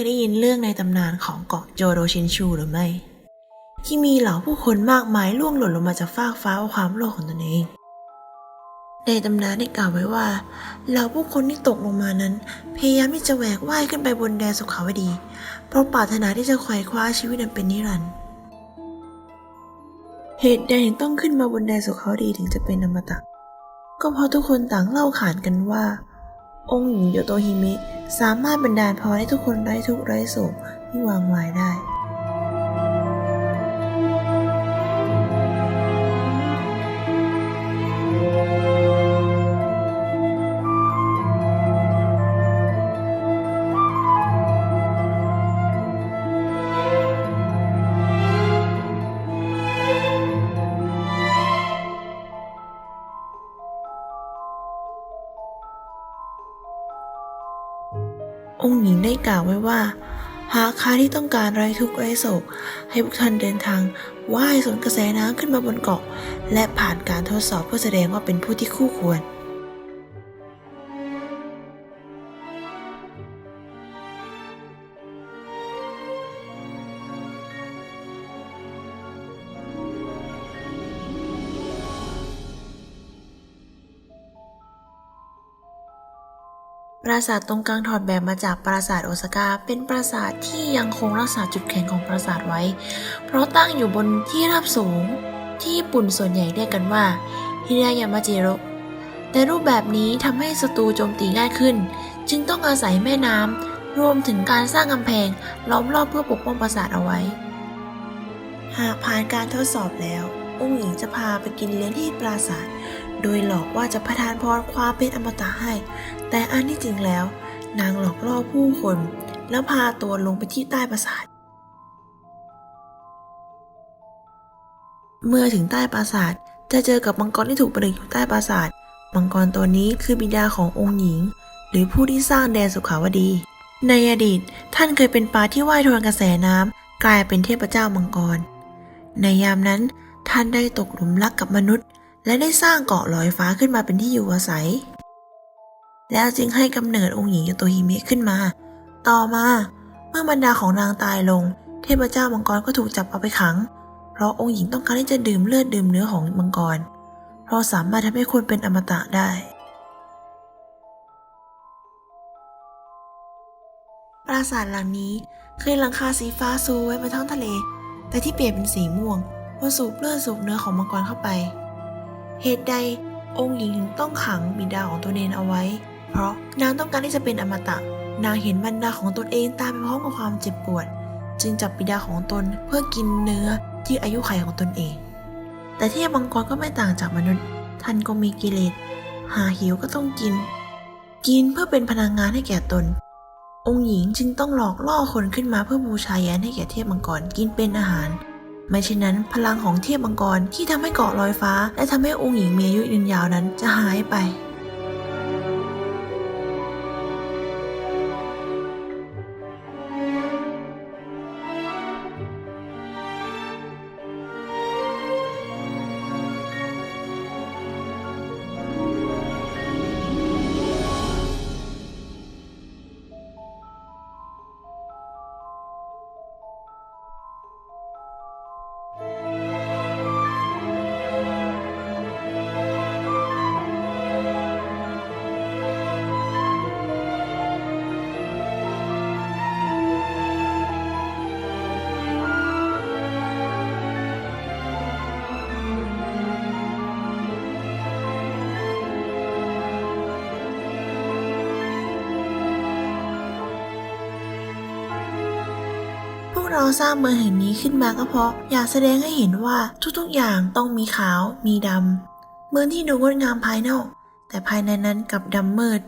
ยได้ยินเรื่องในตำนานของเกาะโจโรชินชูหรือไม่ ที่มีเหล่าผู้คนมากมายล่วงหล่นลงมาจากฟากฟ้าเพราะความโลภของตนเอง ในตำนานได้กล่าวไว้ว่าเหล่าผู้คนที่ตกลงมานั้น พยายามที่จะแหวกว่ายขึ้นไปบนแดนสุขาวดี เพราะปรารถนาที่จะไขว่คว้าชีวิตนั้นเป็นนิรันดร์เหตุใดถึงต้องขึ้นมาบนแดนสุขาวดีถึงจะเป็นอมตะก็เพราะทุกคนต่างเล่าขานกันว่า องค์หญิงโยโตฮิมิสามารถบันดาลพรให้ทุกคนไร้ทุกข์ไร้โศกที่วางวายได้ องค์หญิงได้กล่าวไว้ว่า หากใครที่ต้องการไร้ทุกข์ไร้โศก ให้พวกท่านเดินทางว่ายสวนกระแสน้ำขึ้นมาบนเกาะ และผ่านการทดสอบเพื่อแสดงว่าเป็นผู้ที่คู่ควร ปราสาทตรงกลางถอดแบบมาจากปราสาทโอซาก้า เป็นปราสาทที่ยังคงรักษาจุดแข็งของปราสาทไว้ เพราะตั้งอยู่บนที่ราบสูง ที่ญี่ปุ่นส่วนใหญ่เรียกกันว่าฮิรายามาจิโระแต่รูปแบบนี้ทำให้ศัตรูโจมตีง่ายขึ้น จึงต้องอาศัยแม่น้ำรวมถึงการสร้างกำแพงล้อมรอบเพื่อปกป้องปราสาทเอาไว้ หากผ่านการทดสอบแล้ว องค์หญิงจะพาไปกินเลี้ยงที่ปราสาท โดยหลอกว่าจะประทานพรความเป็นอมตะให้ แต่อันที่จริงแล้ว นางหลอกล่อผู้คน แล้วพาตัวลงไปที่ใต้ปราสาท เมื่อถึงใต้ปราสาทจะเจอกับมังกรที่ถูกประดิษฐ์อยู่ใต้ปราสาท มังกรตัวนี้คือบิดาขององค์หญิง หรือผู้ที่สร้างแดนสุขาวดี ในอดีตท่านเคยเป็นปลาที่ว่ายทวนกระแสน้ำกลายเป็นเทพเจ้ามังกร ในยามนั้นท่านได้ตกหลุมรักกับมนุษย์ และได้สร้างเกาะลอยฟ้าขึ้นมาเป็นที่อยู่อาศัย แล้วจึงให้กำเนิดองค์หญิงโยโตฮิเมะขึ้นมา ต่อมาเมื่อบรรดาของนางตายลง เทพเจ้ามังกรก็ถูกจับเอาไปขัง เพราะองค์หญิงต้องการที่จะดื่มเลือดดื่มเนื้อของมังกร เพราะสามารถทำให้คนเป็นอมตะได้ ปราสาทหลังนี้เคยหลังคาสีฟ้าสูไว้บนท้องทะเล แต่ที่เปลี่ยนเป็นสีม่วงเพราะสูบเลือดสูบเนื้อของมังกรเข้าไป เหตุใดองค์หญิงถึงต้องขังบิดาของตัวเองเอาไว้ เพราะนางต้องการที่จะเป็นอมตะ นางเห็นบรรดาของตนเองตายไปพร้อมกับความเจ็บปวด จึงจับบิดาของตนเพื่อกินเนื้อที่อายุขัยของตนเอง แต่เทพมังกรก็ไม่ต่างจากมนุษย์ ท่านก็มีกิเลส หาหิวก็ต้องกิน กินเพื่อเป็นพลังงานให้แก่ตน องค์หญิงจึงต้องหลอกล่อคนขึ้นมาเพื่อบูชายันให้แก่เทพมังกรกินเป็นอาหาร ไม่เช่นนั้น พลังของเทพมังกรที่ทำให้เกาะลอยฟ้า และทำให้องค์หญิงมีอายุยืนยาวนั้นจะหายไป เราสร้างเมืองแห่งนี้ขึ้นมาก็เพราะ อยากแสดงให้เห็นว่าทุกๆอย่างต้องมีขาวมีดำเมืองที่ดูงดงามภายนอก แต่ภายในนั้นกลับดำมืด